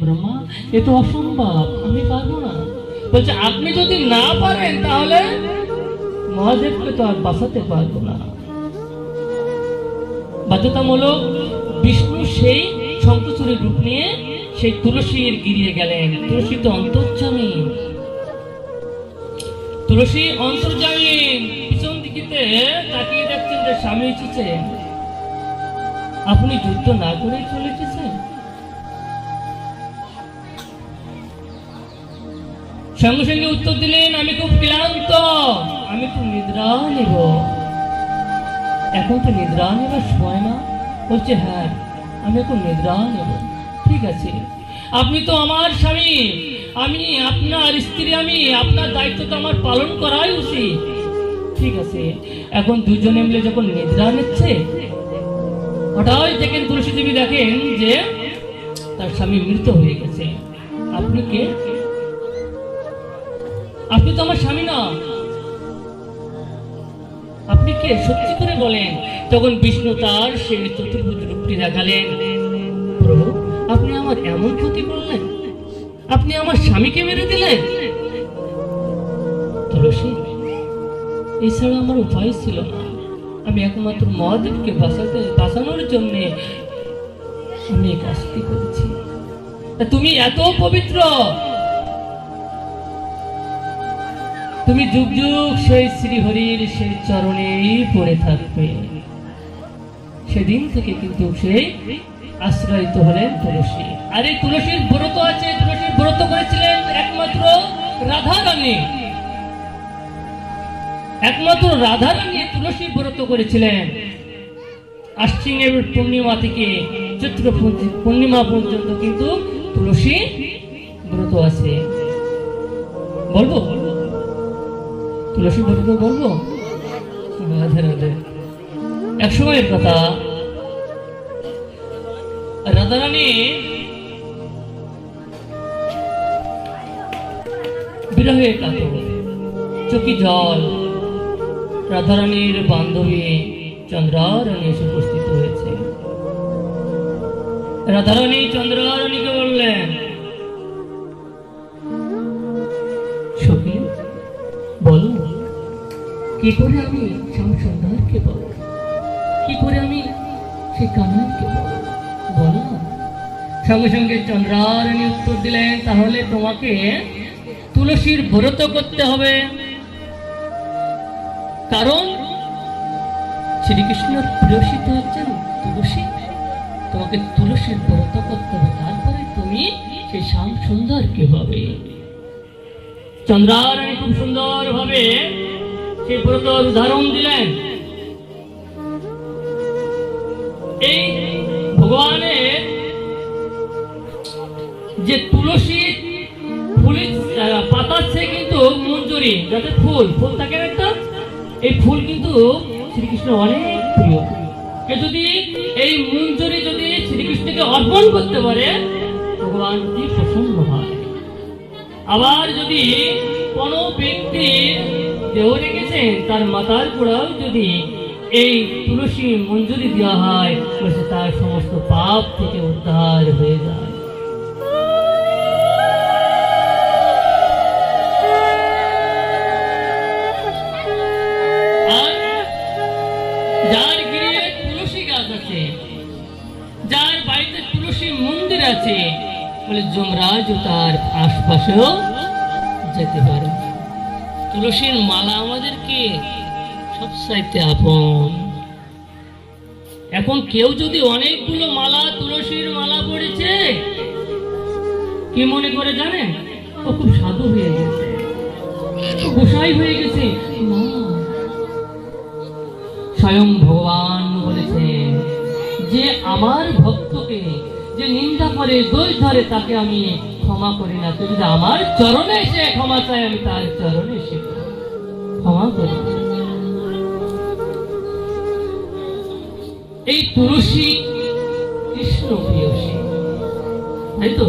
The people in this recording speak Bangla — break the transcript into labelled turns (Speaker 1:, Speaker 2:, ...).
Speaker 1: ব্রহ্মা, এ তো অসম্ভব, আমি পারব না। বলছে, আপনি যদি না পারেন তাহলে মহাদেবকে তো আর বাঁচাতে পারব না। বাধ্যতামূলক বিষ্ণু সেই শঙ্কচুরের রূপ নিয়ে সেই তুলসীর গিরিয়ে গেলেন। তুলসী তো অন্তর্জামী তুলসী অন্তর্জামী পিছন দিকিতে তাকিয়ে দেখছেন যে স্বামী এসেছে। আপনি যুদ্ধ না করে চলে এসেছেন সঙ্গে সঙ্গে উত্তর দিলেন, আমি খুব ক্লান্ত। আমি একটু নিদ্রা নেব। এখন তো নিদ্রা নেবার সময় না? বলছে হ্যাঁ আমি এখন নিদ্রা নেব। ঠিক আছে। আপনি তো আমার স্বামী। আমি, আপনার স্ত্রী, আমি, আপনার দায়িত্ব তো আমার পালন করাই উচিত। ঠিক আছে। এখন দুজনে মিলে যখন নিদ্রা নিচ্ছে, হঠাৎ দেখেন তুলসী দেবী দেখেন যে তার স্বামী মৃত হয়ে গেছে। আপনি কে? আপনি তো আমার স্বামী না। আপনি কে? সত্যি করে বলেন। তখন বিষ্ণু তার সেই চতুর্ভুজ রূপটি দেখালেন। প্রভু, আপনি আমার এমন ক্ষতি করলেন? আপনি আমার স্বামীকে মেরে দিলেন? তুলসী, এছাড়া আমার উপায় ছিল না। আমি একমাত্র মহাদেবকে বাঁচাতে, বাঁচানোর জন্য আমি এই কাজটি করেছি তুমি এত পবিত্র! তুমি যুগ যুগ সেই শ্রীহরির সেই চরণেই পড়ে থাকবে। সেদিন থেকে কিন্তু সেই আশ্রয়িত হলেন তুলসী। আর এই তুলসীর ব্রত আছে, তুলসীর ব্রত করেছিলেন একমাত্র রাধা রানী একমাত্র রাধা রানী তুলসী ব্রত করেছিলেন। আশ্বিনের পূর্ণিমা থেকে চৈত্র পূর্ণিমা পর্যন্ত কিন্তু তুলসী ব্রত আছে। বলব? তুলসী ব্রত বলব? রাধে রাধে এক সময়ের কথা রাধারানী বিরহে কাতর চোখি জল। রাধারানীর বান্ধবী চন্দ্রারানী এসে উপস্থিত হয়েছে। রাধারানী চন্দ্রারানীকে বললেন কি করে আমি শ্যামসুন্দরকে পাবো কি করে আমি সেই কানাইকে বলো। সঙ্গে সঙ্গে চন্দ্রারানী উত্তর দিলেন, তাহলে তোমাকে তুলসীর ব্রত করতে হবে। কারণ শ্রীকৃষ্ণের প্রিয়সিত হচ্ছেন তুলসী, তোমাকে তুলসীর ব্রত করতে হবে। তারপরে তুমি সেই শ্যাম সুন্দরকে পাবে চন্দ্রারানী খুব সুন্দর ভাবে সেই ব্রতর উদাহরণ দিলেন। এই ভগবানের যে তুলসী ফুলের চেয়ে কিন্তু মঞ্জুরি, যাতে ফুল ফুল থাকে একটা? এই ফুল কিন্তু শ্রীকৃষ্ণ অনেক প্রিয়। কে যদি এই মঞ্জুরি যদি শ্রীকৃষ্ণকে অর্পণ করতে পারে, ভগবান কি প্রসন্ন হয়। আবার যদি কোনো ব্যক্তির দেহ রেখেছেন তার মাতার গোড়াও যদি এই তুলসী মঞ্জুরি দেওয়া হয় তার সমস্ত পাপ থেকে উদ্ধার হয়ে যায় যার গাছ আছে, যার বাড়িতে মন্দির আছে, বলে যমরাজ তার আশপাশেও যেতে পারে। তুলসীর মালা আমাদেরকে সব সাইতে আপন। এখন কেউ যদি অনেকগুলো মালা, তুলসীর মালা পড়েছে, কি মনে করে জানেন? ও খুব সাধু হয়ে গেছে। গোসাই হয়ে গেছে। স্বয়ং ভগবান বলেছেন যে আমার ভক্তকে যে নিন্দা করে, দোষ ধরে, তাকে আমি ক্ষমা করি না। তুই যদি আমার চরণে এসে ক্ষমা চাই, আমি তার চরণে এসে ক্ষমা করি। এই তুলসী কৃষ্ণ প্রিয়সী। তাই তো